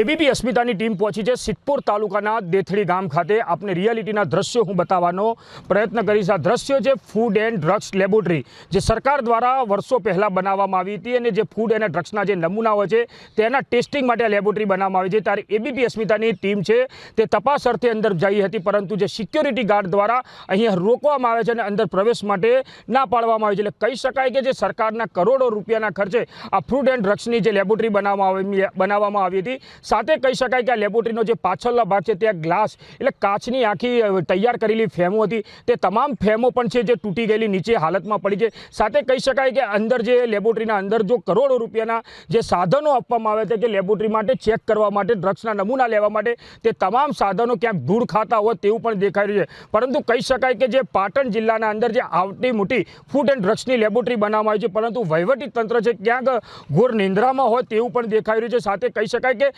ABP અસ્મિતાની team પહોંચી છે સિદ્ધપુર તાલુકાના દેથડી ગામ ખાતે. આપને રિયાલિટીના દ્રશ્યો હું બતાવવાનો પ્રયત્ન કરીશ. આ દ્રશ્યો છે ફૂડ એન્ડ ડ્રગ્સ લેબોરેટરી જે સરકાર દ્વારા વર્ષો પહેલાં બનાવવામાં આવી હતી અને જે ફૂડ અને ડ્રગ્સના જે નમૂનાઓ છે તેના ટેસ્ટિંગ માટે લેબોરેટરી બનાવવામાં આવી છે. ત્યારે એબીપી અસ્મિતાની ટીમ છે તે તપાસ અર્થે અંદર જઈ હતી, પરંતુ જે સિક્યોરિટી ગાર્ડ દ્વારા અહીંયા રોકવામાં આવે છે અને અંદર પ્રવેશ માટે ના પાડવામાં આવે છે. એટલે કહી શકાય કે જે સરકારના કરોડો રૂપિયાના ખર્ચે આ ફૂડ એન્ડ ડ્રગ્સની જે લેબોરેટરી બનાવવામાં આવી હતી સાથે કહી શકાય કે આ લેબોરેટરીનો જે પાછળનો ભાગ છે ત્યાં ગ્લાસ એટલે કાચની આખી તૈયાર કરેલી ફેમો હતી. તે તમામ ફેમો પણ છે જે તૂટી ગયેલી નીચે હાલતમાં પડી છે. સાથે કહી શકાય કે અંદર જે લેબોરેટરીના અંદર જો કરોડો રૂપિયાના જે સાધનો આપવામાં આવે છે કે લેબોરેટરી માટે ચેક કરવા માટે, ડ્રગ્સના નમૂના લેવા માટે, તે તમામ સાધનો ક્યાંક ધૂળ ખાતા હોય તેવું પણ દેખાઈ રહ્યું છે. પરંતુ કહી શકાય કે જે પાટણ જિલ્લાના અંદર જે આવતી મોટી ફૂડ એન્ડ ડ્રગ્સની લેબોરેટરી બનાવવામાં આવી છે, પરંતુ વહીવટી તંત્ર છે ક્યાંક ઘોર નિંદ્રામાં હોય તેવું પણ દેખાઈ રહ્યું છે. સાથે કહી શકાય કે